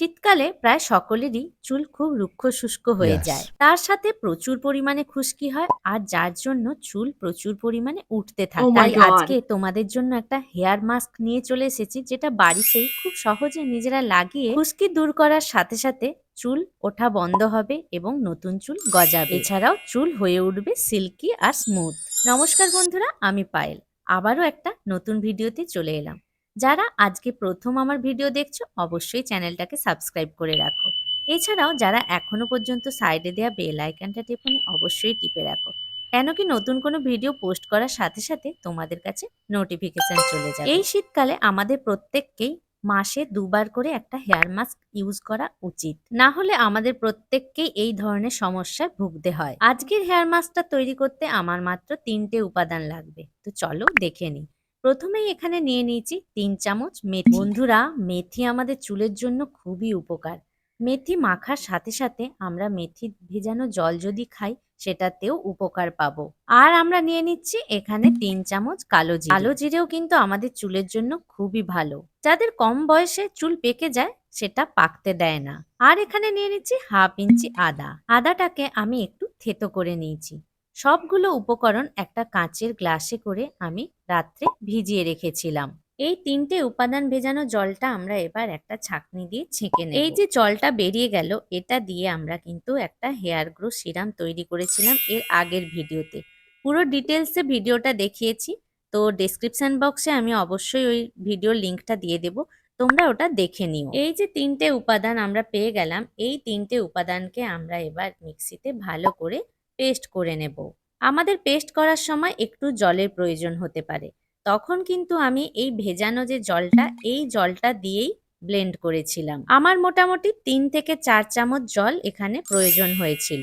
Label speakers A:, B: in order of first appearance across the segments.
A: শীতকালে প্রায় সকলেরই চুল খুব রুক্ষ শুষ্ক হয়ে যায়। তার সাথে প্রচুর পরিমাণে খুশকি হয় আর যার জন্য চুল প্রচুর পরিমাণে উঠতে থাকে।
B: Oh my
A: তাই
B: God.
A: আজকে তোমাদের জন্য একটা হেয়ার মাস্ক নিয়ে চলে এসেছি যেটা বাড়িতেই খুব সহজে নিজেরা লাগিয়ে খুশকি দূর করার সাথে সাথে চুল ওঠা বন্ধ হবে এবং নতুন চুল গজাবে। এছাড়াও চুল হয়ে উঠবে সিল্কি আর স্মুথ। নমস্কার বন্ধুরা আমি পায়েল। আবারও একটা নতুন ভিডিওতে চলে এলাম। যারা আজকে প্রথম আমার ভিডিও দেখছ, অবশ্যই চ্যানেলটাকে সাবস্ক্রাইব করে রাখো। এছাড়াও যারা এখনও পর্যন্ত সাইডে দেওয়া বেল আইকনটা টেপনি অবশ্যই টিপে রাখো। কেন কি নতুন কোনো ভিডিও পোস্ট করার সাথে সাথে তোমাদের কাছে নোটিফিকেশন চলে যাবে। এই শীতকালে আমাদের প্রত্যেককেই মাসে দুবার করে একটা হেয়ার মাস্ক ইউজ করা উচিত। না হলে আমাদের প্রত্যেককেই এই ধরনের সমস্যায় ভুগতে হয়। আজকের হেয়ার মাস্কটা তৈরি করতে আমার মাত্র তিনটে উপাদান লাগবে। তো চলো দেখে নিই। প্রথমেই এখানে নিয়ে নিয়েছি তিন চামচ মেথি। বন্ধুরা মেথি আমাদের চুলের জন্য খুবই উপকার। মেথি মাখার সাথে সাথে আমরা মেথি ভেজানো জল যদি খাই সেটাতেও উপকার পাবো। আর আমরা নিয়ে নিচ্ছি এখানে তিন চামচ কালো জিরে। কালো জিরেও কিন্তু আমাদের চুলের জন্য খুবই ভালো। যাদের কম বয়সে চুল পেকে যায় সেটা পাকতে দেয় না। আর এখানে নিয়ে নিচ্ছি হাফ ইঞ্চি আদা। আদাটাকে আমি একটু থেতো করে নিয়েছি। সবগুলো উপকরণ একটা কাঁচের গ্লাসে করে আমি রাত্রে ভিজিয়ে রেখেছিলাম। এই তিনটে উপাদান ভেজানো জলটা আমরা এবার একটা ছাঁকনি দিয়ে ছেঁকে নেব। এই যে জলটা বেরিয়ে গেল, এটা দিয়ে আমরা কিন্তু একটা হেয়ার গ্রো সিরাম তৈরি করেছিলাম এর আগের ভিডিওতে। পুরো ডিটেলসে ভিডিওটা দেখিয়েছি, তো ডেসক্রিপশন বক্সে আমি অবশ্যই ওই ভিডিওর লিঙ্কটা দিয়ে দেব, তোমরা ওটা দেখে নিও। এই যে তিনটে উপাদান আমরা পেয়ে গেলাম, এই তিনটে উপাদানকে আমরা এবার মিক্সিতে ভালো করে পেস্ট করে নেব। আমাদের পেস্ট করার সময় একটু জলের প্রয়োজন হতে পারে। তখন কিন্তু আমি এই ভেজানো যে জলটা, এই জলটা দিয়েই ব্লেন্ড করেছিলাম। আমার মোটামুটি তিন থেকে চার চামচ জল এখানে প্রয়োজন হয়েছিল।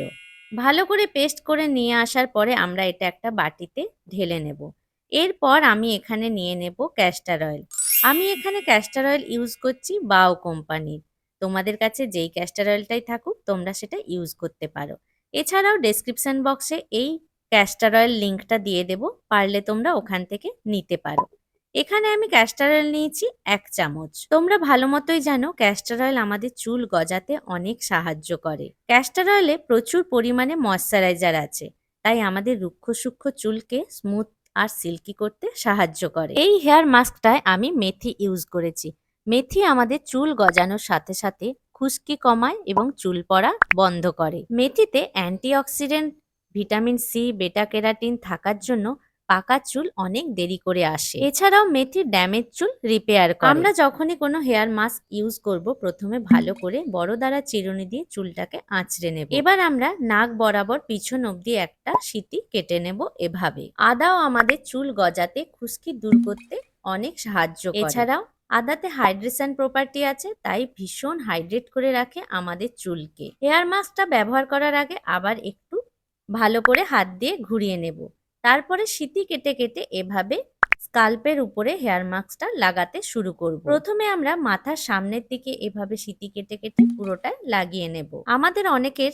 A: ভালো করে পেস্ট করে নিয়ে আসার পরে আমরা এটা একটা বাটিতে ঢেলে নেব। এরপর আমি এখানে নিয়ে নেব ক্যাস্টার অয়েল আমি এখানে ক্যাস্টার অয়েল ইউজ করছি বাও কোম্পানির। তোমাদের কাছে যেই ক্যাস্টার অয়েলটাই থাকুক, তোমরা সেটা ইউজ করতে পারো। এছাড়াও ডেসক্রিপশন বক্সে এই ক্যাস্টার অয়েল লিঙ্কটা দিয়ে দেব, পারলে তোমরা ওখান থেকে নিতে পারো। এখানে আমি ক্যাস্টার অয়েল নিয়েছি এক চামচ। তোমরা ভালো মতোই জানো ক্যাস্টার অয়েল আমাদের চুল গজাতে অনেক সাহায্য করে। ক্যাস্টার অয়েলে প্রচুর পরিমাণে ময়শ্চারাইজার আছে, তাই আমাদের রুক্ষ সূক্ষ্ম চুলকে স্মুথ আর সিল্কি করতে সাহায্য করে। এই হেয়ার মাস্কটায় আমি মেথি ইউজ করেছি। মেথি আমাদের চুল গজানোর সাথে সাথে খুশকি কমায় এবং চুল পড়া বন্ধ করে। মেথিতে antioxidant, vitamin C beta keratin থাকার জন্য পাকা চুল অনেক দেরি করে আসে। এছাড়াও মেথি ড্যামেজ চুল রিপেয়ার করে। আমরা যখনই কোনো হেয়ার মাস্ক ইউজ করব, প্রথমে ভালো করে বড় দ্বারা চিরুনি দিয়ে চুলটাকে আঁচড়ে নেব। এবার আমরা নাক বরাবর পিছন অবধি একটা সিটি কেটে নেব এভাবে। আদাও আমাদের চুল গজাতে খুশকি দূর করতে অনেক সাহায্য এছাড়াও আদাতে হাইড্রেশন প্রপার্টি আছে, তাই ভীষণ হাইড্রেট করে রাখে আমাদের চুলকে। হেয়ার মাস্কটা ব্যবহার করার আগে আবার একটু ভালো করে হাত দিয়ে ঘুরিয়ে নেব। তারপরে সিতি কেটে কেটে এভাবে স্কাল্পের উপরে হেয়ার মাস্কটা লাগাতে শুরু করব। প্রথমে আমরা মাথার সামনের দিকে এভাবে সিতি কেটে কেটে পুরোটা লাগিয়ে নেব। আমাদের অনেকের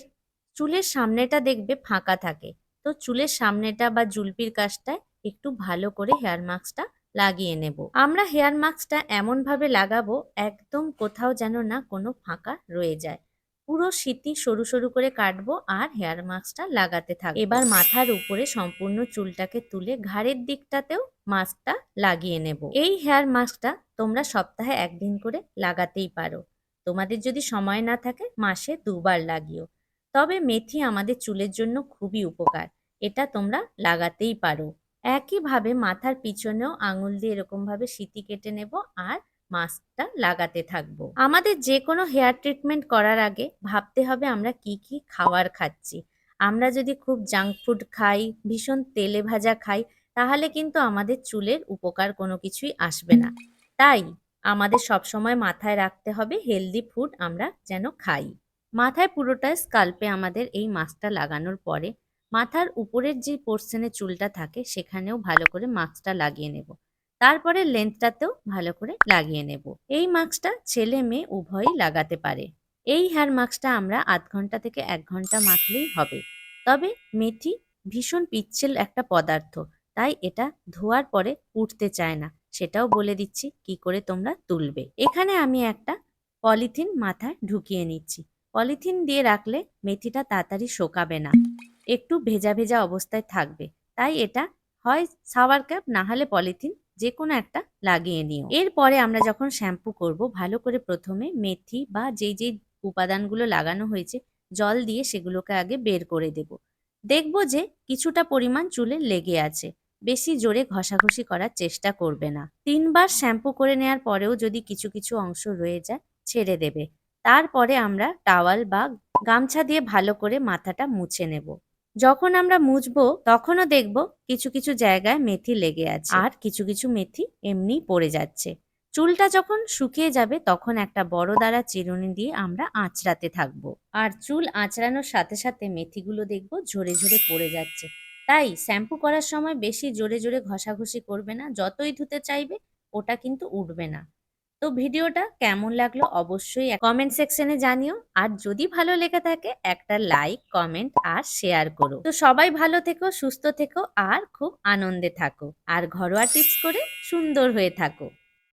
A: চুলের সামনেটা দেখবে ফাঁকা থাকে, তো চুলের সামনেটা বা জুলপির কাজটায় একটু ভালো করে হেয়ার মাস্কটা লাগিয়ে নেব। আমরা হেয়ার মাস্কটা এমনভাবে লাগাবো, একদম কোথাও যেন না কোনো ফাঁকা রয়ে যায়। পুরো সিতি সরু সরু করে কাটবো আর হেয়ার মাস্কটা লাগাতে থাকব। এবার মাথার উপরে সম্পূর্ণ চুলটাকে তুলে ঘাড়ের দিকটাতেও মাস্কটা লাগিয়ে নেব। এই হেয়ার মাস্কটা তোমরা সপ্তাহে একদিন করে লাগাতেই পারো। তোমাদের যদি সময় না থাকে, মাসে দুবার লাগিও। তবে মেথি আমাদের চুলের জন্য খুবই উপকার। এটা তোমরা লাগাতেই পারো। একইভাবে মাথার পিছনেও আঙুল দিয়ে এরকমভাবে সিতি কেটে নেব আর মাস্কটা লাগাতে থাকব। আমাদের যে কোনো হেয়ার ট্রিটমেন্ট করার আগে ভাবতে হবে আমরা কি কি খাওয়ার খাচ্ছি। আমরা যদি খুব জাঙ্ক ফুড খাই, ভীষণ তেলে ভাজা খাই, তাহলে কিন্তু আমাদের চুলের উপকার কোনো কিছুই আসবে না। তাই আমাদের সবসময় মাথায় রাখতে হবে হেলদি ফুড আমরা যেন খাই। মাথায় পুরোটা স্কাল্পে আমাদের এই মাস্কটা লাগানোর পরে মাথার উপরের যে পোর্শনে চুলটা থাকে, সেখানেও ভালো করে মাস্কটা লাগিয়ে নেব। তারপরে লেন্থটাতেও ভালো করে লাগিয়ে নেব। এই মাস্কটা ছেলে মেয়ে উভয়ই লাগাতে পারে। এই হেয়ার মাস্কটা আমরা আধ ঘণ্টা থেকে এক ঘণ্টা মাখলেই হবে। তবে মেথি ভীষণ পিচ্ছিল একটা পদার্থ, তাই এটা ধোয়ার পরে উঠতে চায় না। সেটাও বলে দিচ্ছি, কি করে তোমরা তুলবে। এখানে আমি একটা পলিথিন মাথায় ঢুকিয়ে নিচ্ছি। পলিথিন দিয়ে রাখলে মেথিটা তাড়াতাড়ি শোকাবে না। একটু ভেজা ভেজা অবস্থায় থাকবে। তাই এটা হয় সাওয়ার ক্যাপ না হলে পলিথিন যে কোনো একটা লাগিয়ে নিও। এরপরে আমরা যখন শ্যাম্পু করব, ভালো করে প্রথমে মেথি বা যেই যেই উপাদানগুলো লাগানো হয়েছে, জল দিয়ে সেগুলোকে আগে বের করে দেব। দেখব যে কিছুটা পরিমাণ চুলে লেগে আছে। বেশি জোরে ঘষাঘষি করার চেষ্টা করবে না। তিনবার শ্যাম্পু করে নেওয়ার পরেও যদি কিছু কিছু অংশ রয়ে যায়, ছেড়ে দেবে। তারপরে আমরা টাওয়াল বা গামছা দিয়ে ভালো করে মাথাটা মুছে নেব। যখন আমরা মুছবো তখনও দেখব কিছু কিছু জায়গায় মেথি লেগে আছে। আর কিছু কিছু মেথি এমনি পড়ে যাচ্ছে। চুলটা যখন শুকিয়ে যাবে তখন একটা বড় দ্বারা চিরুনি দিয়ে আমরা আঁচড়াতে থাকব। আর চুল আঁচড়ানোর সাথে সাথে মেথিগুলো দেখব ঝরে ঝরে পড়ে যাচ্ছে। তাই শ্যাম্পু করার সময় বেশি জোরে জোরে ঘষাঘষি করবে না। যতই ধুতে চাইবে ওটা কিন্তু উঠবে না। তো ভিডিওটা কেমন লাগল অবশ্যই কমেন্ট সেকশনে জানিও। আর যদি ভালো লেগে থাকে, একটা লাইক কমেন্ট আর শেয়ার করো। তো সবাই ভালো থেকো, সুস্থ থেকো আর খুব আনন্দে থাকো। আর ঘরোয়া টিপস করে সুন্দর হয়ে থাকো।